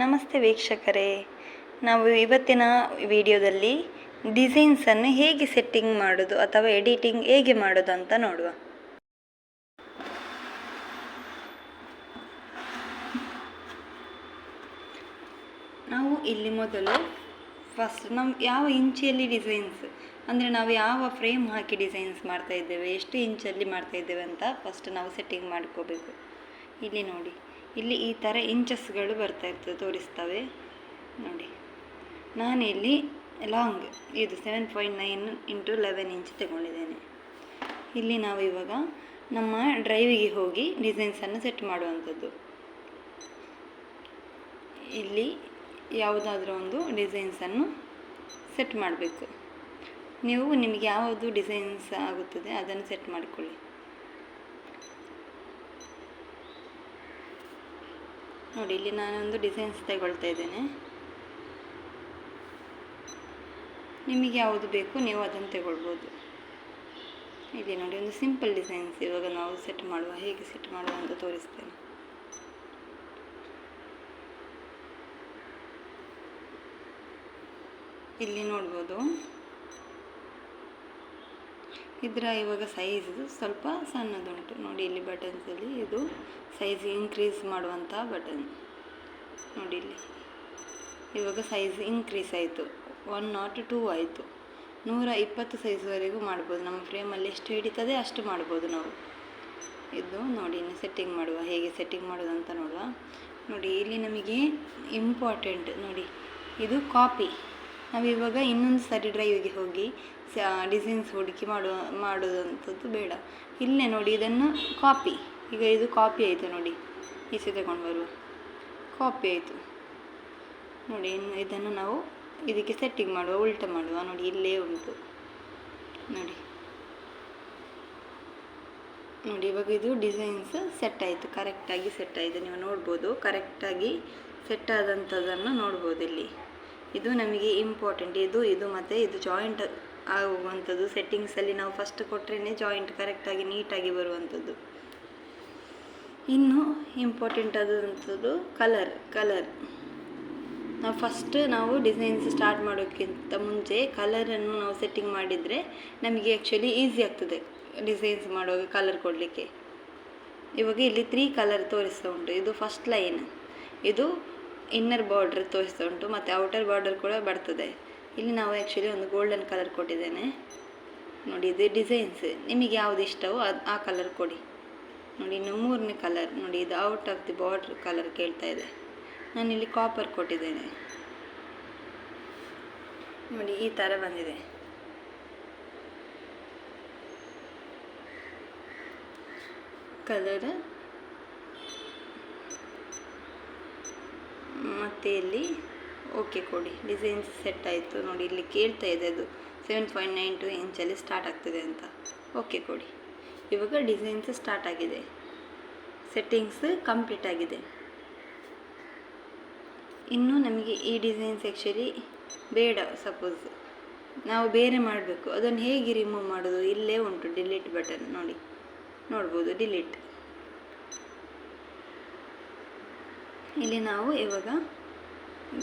ನಮಸ್ತೆ ವೀಕ್ಷಕರೇ. ನಾವು ಇವತ್ತಿನ ವಿಡಿಯೋದಲ್ಲಿ ಡಿಸೈನ್ಸನ್ನು ಹೇಗೆ ಸೆಟ್ಟಿಂಗ್ ಮಾಡೋದು ಅಥವಾ ಎಡಿಟಿಂಗ್ ಹೇಗೆ ಮಾಡೋದು ಅಂತ ನೋಡುವ. ನಾವು ಇಲ್ಲಿ ಮೊದಲು ಫಸ್ಟ್ ನಾವು ಯಾವ ಇಂಚಿಯಲ್ಲಿ ಡಿಸೈನ್ಸ್, ಅಂದರೆ ನಾವು ಯಾವ ಫ್ರೇಮ್ ಹಾಕಿ ಡಿಸೈನ್ಸ್ ಮಾಡ್ತಾ ಇದ್ದೇವೆ, ಎಷ್ಟು ಇಂಚಲ್ಲಿ ಮಾಡ್ತಾ ಇದ್ದೇವೆ ಅಂತ ಫಸ್ಟ್ ನಾವು ಸೆಟ್ಟಿಂಗ್ ಮಾಡ್ಕೋಬೇಕು. ಇಲ್ಲಿ ನೋಡಿ. ಇಲ್ಲಿ ಈ ಥರ ಇಂಚಸ್ಗಳು ಬರ್ತಾ ಇರ್ತದೆ, ತೋರಿಸ್ತವೆ. ನೋಡಿ. ನಾನಿಲ್ಲಿ ಲಾಂಗ್ ಇದು seven point nine into eleven inch ತಗೊಂಡಿದ್ದೇನೆ. ಇಲ್ಲಿ ನಾವು ಇವಾಗ ನಮ್ಮ ಡ್ರೈವಿಗೆ ಹೋಗಿ ಡಿಸೈನ್ಸನ್ನು ಸೆಟ್ ಮಾಡುವಂಥದ್ದು. ಇಲ್ಲಿ ಯಾವುದಾದ್ರೂ ಒಂದು ಡಿಸೈನ್ಸನ್ನು ಸೆಟ್ ಮಾಡಬೇಕು. ನೀವು ನಿಮಗೆ ಯಾವುದು ಡಿಸೈನ್ಸ್ ಆಗುತ್ತದೆ ಅದನ್ನು ಸೆಟ್ ಮಾಡಿಕೊಳ್ಳಿ. ನೋಡಿ, ಇಲ್ಲಿ ನಾನೊಂದು ಡಿಸೈನ್ಸ್ ತಗೊಳ್ತಾ ಇದ್ದೇನೆ. ನಿಮಗೆ ಯಾವುದು ಬೇಕು ನೀವು ಅದನ್ನು ತಗೊಳ್ಬೋದು. ಇಲ್ಲಿ ನೋಡಿ, ಒಂದು ಸಿಂಪಲ್ ಡಿಸೈನ್ಸ್ ಇವಾಗ ನಾವು ಸೆಟ್ ಮಾಡುವ, ಹೇಗೆ ಸೆಟ್ ಮಾಡುವ ಅಂತ ತೋರಿಸ್ತೇನೆ. ಇಲ್ಲಿ ನೋಡ್ಬೋದು. ಇದರ ಇವಾಗ ಸೈಜ್ ಸ್ವಲ್ಪ ಸಣ್ಣದುಂಟು. ನೋಡಿ ಇಲ್ಲಿ ಬಟನ್ಸಲ್ಲಿ ಇದು ಸೈಜ್ ಇನ್ಕ್ರೀಸ್ ಮಾಡುವಂಥ ಬಟನ್ ನೋಡಿ ಇಲ್ಲಿ. ಇವಾಗ ಸೈಜ್ ಇನ್ಕ್ರೀಸ್ ಆಯಿತು. ಒನ್ ನಾಟ್ ಟೂ ಆಯಿತು. ನೂರ ಇಪ್ಪತ್ತು ಸೈಜ್ವರೆಗೂ ಮಾಡ್ಬೋದು. ನಮ್ಮ ಫ್ರೇಮಲ್ಲಿ ಎಷ್ಟು ಹಿಡಿತದೆ ಅಷ್ಟು ಮಾಡ್ಬೋದು ನಾವು. ಇದು ನೋಡಿ ಇನ್ನು ಸೆಟ್ಟಿಂಗ್ ಮಾಡುವ. ಹೇಗೆ ಸೆಟ್ಟಿಂಗ್ ಮಾಡೋದು ಅಂತ ನೋಡುವ. ನೋಡಿ, ಇಲ್ಲಿ ನಮಗೆ ಇಂಪಾರ್ಟೆಂಟ್ ನೋಡಿ, ಇದು ಕಾಪಿ ನಾವು ಇವಾಗ ಇನ್ನೊಂದು ಸಾರಿ ಡ್ರೈವಿಗೆ ಹೋಗಿ ಡಿಸೈನ್ಸ್ ಹುಡುಕಿ ಮಾಡುವ ಮಾಡೋದಂಥದ್ದು ಬೇಡ. ಇಲ್ಲೇ ನೋಡಿ, ಇದನ್ನು ಕಾಪಿ ಈಗ ಇದು ಕಾಪಿ ಆಯಿತು ನೋಡಿ. ಈಚೆ ತಗೊಂಡು ಬರುವ. ಕಾಪಿ ಆಯಿತು. ನೋಡಿ, ಇನ್ನು ಇದನ್ನು ನಾವು ಇದಕ್ಕೆ ಸೆಟ್ಟಿಂಗ್ ಮಾಡುವ, ಉಲ್ಟ ಮಾಡುವ. ನೋಡಿ, ಇಲ್ಲೇ ಉಂಟು. ನೋಡಿ. ನೋಡಿ, ಇವಾಗ ಇದು ಡಿಸೈನ್ಸ್ ಸೆಟ್ ಆಯಿತು. ಕರೆಕ್ಟಾಗಿ ಸೆಟ್ ಆಯಿತು. ನೀವು ನೋಡ್ಬೋದು. ಕರೆಕ್ಟಾಗಿ ಸೆಟ್ ಆದಂಥದ್ದನ್ನು ನೋಡ್ಬೋದು ಇಲ್ಲಿ. ಇದು ನಮಗೆ ಇಂಪಾರ್ಟೆಂಟ್ ಇದು ಇದು ಮತ್ತು ಇದು ಜಾಯಿಂಟ್ ಆಗುವಂಥದ್ದು. ಸೆಟ್ಟಿಂಗ್ಸಲ್ಲಿ ನಾವು ಫಸ್ಟ್ ಕೊಟ್ಟರೆ ಜಾಯಿಂಟ್ ಕರೆಕ್ಟಾಗಿ ನೀಟಾಗಿ ಬರುವಂಥದ್ದು. ಇನ್ನು ಇಂಪಾರ್ಟೆಂಟ್ ಆದಂಥದ್ದು ಕಲರ್ ಕಲರ್ ನಾವು ಫಸ್ಟ್ ನಾವು ಡಿಸೈನ್ಸ್ ಸ್ಟಾರ್ಟ್ ಮಾಡೋಕ್ಕಿಂತ ಮುಂಚೆ ಕಲರನ್ನು ನಾವು ಸೆಟ್ಟಿಂಗ್ ಮಾಡಿದರೆ ನಮಗೆ ಆ್ಯಕ್ಚುಲಿ ಈಸಿ ಆಗ್ತದೆ ಡಿಸೈನ್ಸ್ ಮಾಡುವಾಗ ಕಲರ್ ಕೊಡಲಿಕ್ಕೆ. ಇವಾಗ ಇಲ್ಲಿ ತ್ರೀ ಕಲರ್ ತೋರಿಸ್ತಾ ಉಂಟು. ಇದು ಫಸ್ಟ್ ಲೈನ್ ಇದು ಇನ್ನರ್ ಬಾರ್ಡ್ರ್ ತೋರಿಸ್ತಾ ಉಂಟು, ಮತ್ತು ಔಟರ್ ಬಾರ್ಡರ್ ಕೂಡ ಬರ್ತದೆ. ಇಲ್ಲಿ ನಾವು ಆ್ಯಕ್ಚುಲಿ ಒಂದು ಗೋಲ್ಡನ್ ಕಲರ್ ಕೊಟ್ಟಿದ್ದೇನೆ. ನೋಡಿ, ಇದು ಡಿಸೈನ್ಸ್ ನಿಮಗೆ ಯಾವುದು ಇಷ್ಟವೋ ಅದು ಆ ಕಲರ್ ಕೊಡಿ. ನೋಡಿ, ಇನ್ನು ಮೂರನೇ ಕಲರ್ ನೋಡಿ, ಇದು out of the border colour ಕೇಳ್ತಾ ಇದೆ. ನಾನಿಲ್ಲಿ ಕಾಪರ್ ಕೊಟ್ಟಿದ್ದೇನೆ. ನೋಡಿ, ಈ ಥರ ಬಂದಿದೆ. ಕಲರ್ ಮತ್ತು ಇಲ್ಲಿ ಓಕೆ ಕೊಡಿ. ಡಿಸೈನ್ಸ್ ಸೆಟ್ ಆಯಿತು ನೋಡಿ, ಇಲ್ಲಿ ಕೇಳ್ತಾ ಇದೆ ಅದು. ಸೆವೆನ್ ಪಾಯಿಂಟ್ ನೈನ್ ಟು ಇಂಚಲ್ಲಿ ಸ್ಟಾರ್ಟ್ ಆಗ್ತದೆ ಅಂತ. ಓಕೆ ಕೊಡಿ. ಇವಾಗ ಡಿಸೈನ್ಸ್ ಸ್ಟಾರ್ಟ್ ಆಗಿದೆ. ಸೆಟ್ಟಿಂಗ್ಸ್ ಕಂಪ್ಲೀಟ್ ಆಗಿದೆ. ಇನ್ನು ನಮಗೆ ಈ ಡಿಸೈನ್ಸ್ ಆ್ಯಕ್ಚುಲಿ ಬೇಡ ಸಪೋಸ್ ನಾವು ಬೇರೆ ಮಾಡಬೇಕು. ಅದನ್ನು ಹೇಗೆ ರಿಮೂವ್ ಮಾಡೋದು? ಇಲ್ಲೇ ಉಂಟು ಡಿಲೀಟ್ ಬಟನ್ ನೋಡಿ. ನೋಡ್ಬೋದು ಡಿಲೀಟ್ ಇಲ್ಲಿ ನಾವು ಇವಾಗ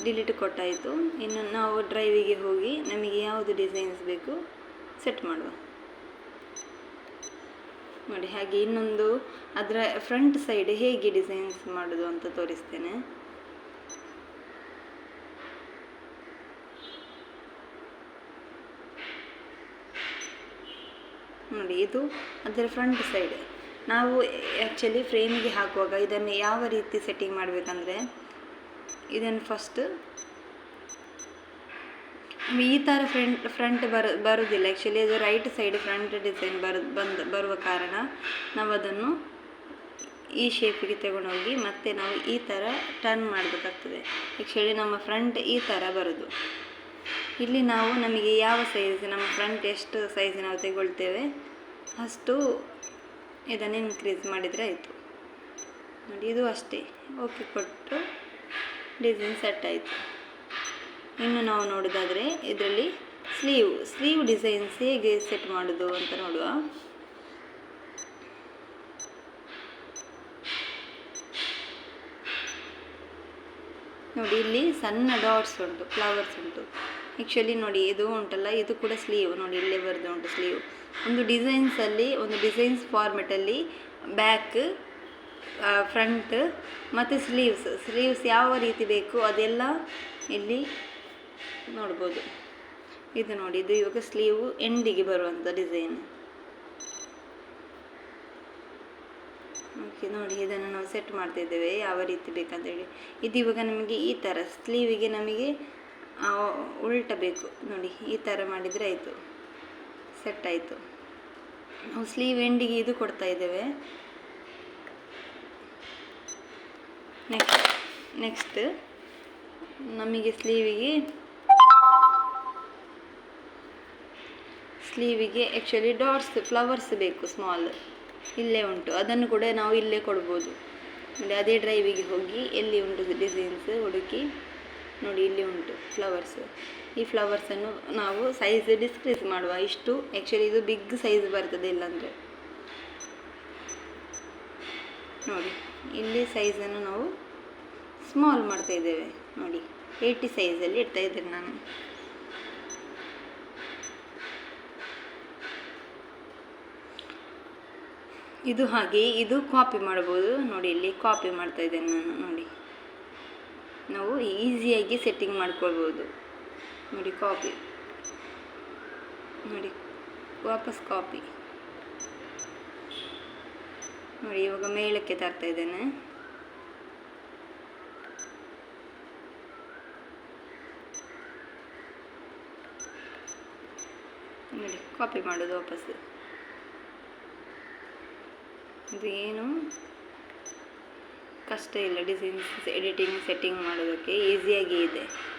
ಡಿಲೀಟ್ ಕೊಟ್ಟಾಯಿತು. ಇನ್ನು ನಾವು ಡ್ರೈವಿಗೆ ಹೋಗಿ ನಮಗೆ ಯಾವುದು ಡಿಸೈನ್ಸ್ ಬೇಕು ಸೆಟ್ ಮಾಡುವ. ನೋಡಿ, ಹಾಗೆ ಇನ್ನೊಂದು ಅದರ ಫ್ರಂಟ್ ಸೈಡ್ ಹೇಗೆ ಡಿಸೈನ್ಸ್ ಮಾಡೋದು ಅಂತ ತೋರಿಸ್ತೇನೆ. ನೋಡಿ, ಇದು ಅದರ ಫ್ರಂಟ್ ಸೈಡ್ ನಾವು ಆ್ಯಕ್ಚುಲಿ ಫ್ರೇಮಿಗೆ ಹಾಕುವಾಗ ಇದನ್ನು ಯಾವ ರೀತಿ ಸೆಟ್ಟಿಂಗ್ ಮಾಡಬೇಕಂದ್ರೆ ಇದನ್ನು ಫಸ್ಟ್ ಈ ಥರ ಫ್ರಂಟ್ ಫ್ರಂಟ್ ಬರ, ಬರೋದಿಲ್ಲ. ಆ್ಯಕ್ಚುಲಿ ಅದು ರೈಟ್ ಸೈಡ್ ಫ್ರಂಟ್ ಡಿಸೈನ್ ಬರ, ಬಂದು, ಬರುವ ಕಾರಣ ನಾವು ಅದನ್ನು ಈ ಶೇಪಿಗೆ ತಗೊಂಡೋಗಿ ಮತ್ತೆ ನಾವು ಈ ಥರ ಟರ್ನ್ ಮಾಡಬೇಕಾಗ್ತದೆ. ಆ್ಯಕ್ಚುಲಿ ನಮ್ಮ ಫ್ರಂಟ್ ಈ ಥರ ಬರೋದು. ಇಲ್ಲಿ ನಾವು ನಮಗೆ ಯಾವ ಸೈಜ್ ನಮ್ಮ ಫ್ರಂಟ್ ಎಷ್ಟು ಸೈಜ್ ನಾವು ತೆಗೊಳ್ತೇವೆ, ಅಷ್ಟು ಇದನ್ನು ಇನ್ಕ್ರೀಸ್ ಮಾಡಿದರೆ ಆಯಿತು. ನೋಡಿ, ಇದು ಅಷ್ಟೇ. ಓಕೆ ಕೊಟ್ಟು ಡಿಸೈನ್ ಸೆಟ್ ಆಯಿತು. ಇನ್ನು ನಾವು ನೋಡೋದಾದರೆ ಇದರಲ್ಲಿ ಸ್ಲೀವ್ ಸ್ಲೀವ್ ಡಿಸೈನ್ಸ್ ಹೇಗೆ ಸೆಟ್ ಮಾಡೋದು ಅಂತ ನೋಡುವ. ನೋಡಿ, ಇಲ್ಲಿ ಸಣ್ಣ ಡಾಟ್ಸ್ ಉಂಟು ಫ್ಲವರ್ಸ್ ಉಂಟು. ಆ್ಯಕ್ಚುಲಿ ನೋಡಿ, ಇದು ಉಂಟಲ್ಲ, ಇದು ಕೂಡ ಸ್ಲೀವ್. ನೋಡಿ, ಇಲ್ಲೇ ಬರೆದು ಉಂಟು ಸ್ಲೀವ್. ಒಂದು ಡಿಸೈನ್ಸಲ್ಲಿ, ಒಂದು ಡಿಸೈನ್ಸ್ ಫಾರ್ಮೆಟಲ್ಲಿ ಬ್ಯಾಕ್ ಫ್ರಂಟ್ ಮತ್ತು ಸ್ಲೀವ್ಸ್ ಸ್ಲೀವ್ಸ್ ಯಾವ ರೀತಿ ಬೇಕು ಅದೆಲ್ಲ ಇಲ್ಲಿ ನೋಡ್ಬೋದು. ಇದು ನೋಡಿ, ಇದು ಇವಾಗ ಸ್ಲೀವು ಎಂಡಿಗೆ ಬರುವಂಥ ಡಿಸೈನ್ ಓಕೆ ನೋಡಿ, ಇದನ್ನು ನಾವು ಸೆಟ್ ಮಾಡ್ತಿದ್ದೇವೆ ಯಾವ ರೀತಿ ಬೇಕಂತೇಳಿ ಇದು ಇವಾಗ ನಮಗೆ ಈ ಥರ ಸ್ಲೀವಿಗೆ ನಮಗೆ ಉಲ್ಟ ಬೇಕು. ನೋಡಿ, ಈ ಥರ ಮಾಡಿದರೆ ಆಯಿತು. ಸೆಟ್ ಆಯಿತು. ನಾವು ಸ್ಲೀವ್ ಎಂಡಿಗೆ ಇದು ಕೊಡ್ತಾ ಇದ್ದೇವೆ. ನೆಕ್ಸ್ಟ್ ನೆಕ್ಸ್ಟ್ ನಮಗೆ ಸ್ಲೀವಿಗೆ ಸ್ಲೀವಿಗೆ ಆ್ಯಕ್ಚುಲಿ ಡಾಟ್ಸ್ ಫ್ಲವರ್ಸ್ ಬೇಕು ಸ್ಮಾಲ್ ಇಲ್ಲೇ ಉಂಟು. ಅದನ್ನು ಕೂಡ ನಾವು ಇಲ್ಲೇ ಕೊಡ್ಬೋದು. ನೋಡಿ ಅದೇ ಡ್ರೈವಿಗೆ ಹೋಗಿ ಎಲ್ಲಿ ಉಂಟು ಡಿಸೈನ್ಸ್ ಹುಡುಕಿ ನೋಡಿ, ಇಲ್ಲಿ ಉಂಟು ಫ್ಲವರ್ಸ್ ಈ ಫ್ಲವರ್ಸನ್ನು ನಾವು ಸೈಜ್ ಡಿಸ್ಕ್ರೀಸ್ ಮಾಡುವ. ಇಷ್ಟು ಆ್ಯಕ್ಚುಲಿ ಇದು ಬಿಗ್ ಸೈಜ್ ಬರ್ತದೆ ಇಲ್ಲಾಂದರೆ. ನೋಡಿ. ಇಲ್ಲಿ ಸೈಜನ್ನು ನಾವು ಸ್ಮಾಲ್ ಮಾಡ್ತಾ ಇದ್ದೇವೆ. ನೋಡಿ ಏಯ್ಟಿ ಸೈಜಲ್ಲಿ ಇಡ್ತಾ ಇದ್ದೇನೆ ನಾನು. ಇದು ಹಾಗೆ, ಇದು ಕಾಪಿ ಮಾಡ್ಬೋದು. ನೋಡಿ, ಇಲ್ಲಿ ಕಾಪಿ ಮಾಡ್ತಾ ಇದ್ದೇನೆ ನಾನು, ನೋಡಿ. ನಾವು ಈಸಿಯಾಗಿ ಸೆಟ್ಟಿಂಗ್ ಮಾಡ್ಕೊಳ್ಬೋದು. ನೋಡಿ ಕಾಪಿ ನೋಡಿ, ವಾಪಸ್ ಕಾಪಿ ನೋಡಿ, ಇವಾಗ ಮೇಲಕ್ಕೆ ತರ್ತಾ ಇದ್ದೇನೆ. ನೋಡಿ ಕಾಪಿ ಮಾಡೋದು ವಾಪಸ್. ಇದು ಏನು? ಕಷ್ಟ ಇಲ್ಲ ಡಿಸೈನ್ಸ್ ಎಡಿಟಿಂಗ್ ಸೆಟ್ಟಿಂಗ್ ಮಾಡೋದಕ್ಕೆ ಈಸಿಯಾಗಿ ಇದೆ.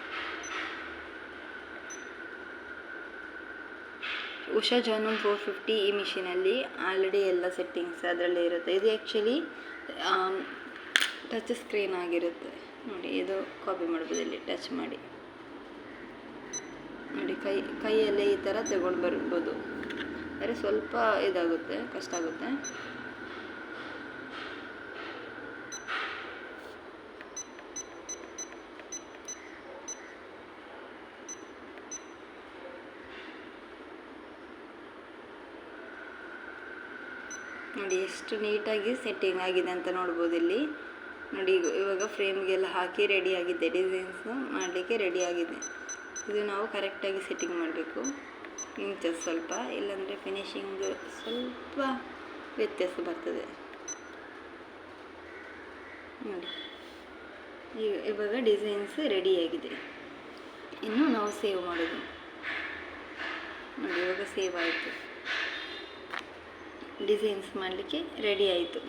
ಉಷಾ ಜಾನೂನ್ ಫೋರ್ ಫಿಫ್ಟಿ ಈ ಮಿಷಿನಲ್ಲಿ ಆಲ್ರೆಡಿ ಎಲ್ಲ ಸೆಟ್ಟಿಂಗ್ಸ್ ಅದರಲ್ಲೇ ಇರುತ್ತೆ. ಇದು ಆ್ಯಕ್ಚುಲಿ ಟಚ್ ಸ್ಕ್ರೀನ್ ಆಗಿರುತ್ತೆ. ನೋಡಿ, ಇದು ಕಾಪಿ ಮಾಡ್ಬೋದು, ಇಲ್ಲಿ ಟಚ್ ಮಾಡಿ. ನೋಡಿ, ಕೈ, ಕೈಯಲ್ಲೇ ಈ ಥರ ತಗೊಂಡು ಬರ್ಬೋದು ಆದರೆ ಸ್ವಲ್ಪ ಇದಾಗುತ್ತೆ, ಕಷ್ಟ ಆಗುತ್ತೆ. ನೋಡಿ, ಎಷ್ಟು ನೀಟಾಗಿ ಸೆಟ್ಟಿಂಗ್ ಆಗಿದೆ ಅಂತ ನೋಡ್ಬೋದು ಇಲ್ಲಿ. ನೋಡಿ, ಈಗ- ಇವಾಗ ಫ್ರೇಮ್ಗೆಲ್ಲ ಹಾಕಿ ರೆಡಿ ಆಗಿದೆ ಡಿಸೈನ್ಸ್ ಮಾಡಲಿಕ್ಕೆ ಆಗಿದೆ. ಇದು ನಾವು ಕರೆಕ್ಟಾಗಿ ಸೆಟ್ಟಿಂಗ್ ಮಾಡಬೇಕು. ಇಂಚಸ್ ಸ್ವಲ್ಪ, ಇಲ್ಲಾಂದರೆ ಫಿನಿಶಿಂಗ್ ಸ್ವಲ್ಪ ವ್ಯತ್ಯಾಸ ಬರ್ತದೆ. ನೋಡಿ ಇವಾಗ ಡಿಸೈನ್ಸ್ ರೆಡಿಯಾಗಿದೆ ಇನ್ನು ನಾವು ಸೇವ್ ಮಾಡೋದು. ನೋಡಿ, ಇವಾಗ ಸೇವ್ ಆಯಿತು. ಡಿಸೈನ್ಸ್ ಮಾಡಲಿಕ್ಕೆ ರೆಡಿ ಆಯಿತು.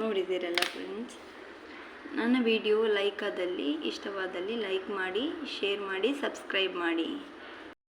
ನೋಡಿದ್ದೀರಲ್ಲ ಫ್ರೆಂಡ್ಸ್ ನನ್ನ ವಿಡಿಯೋ ಲೈಕ್ ಆದಲ್ಲಿ, ಇಷ್ಟವಾದಲ್ಲಿ ಲೈಕ್ ಮಾಡಿ ಶೇರ್ ಮಾಡಿ ಸಬ್ಸ್ಕ್ರೈಬ್ ಮಾಡಿ.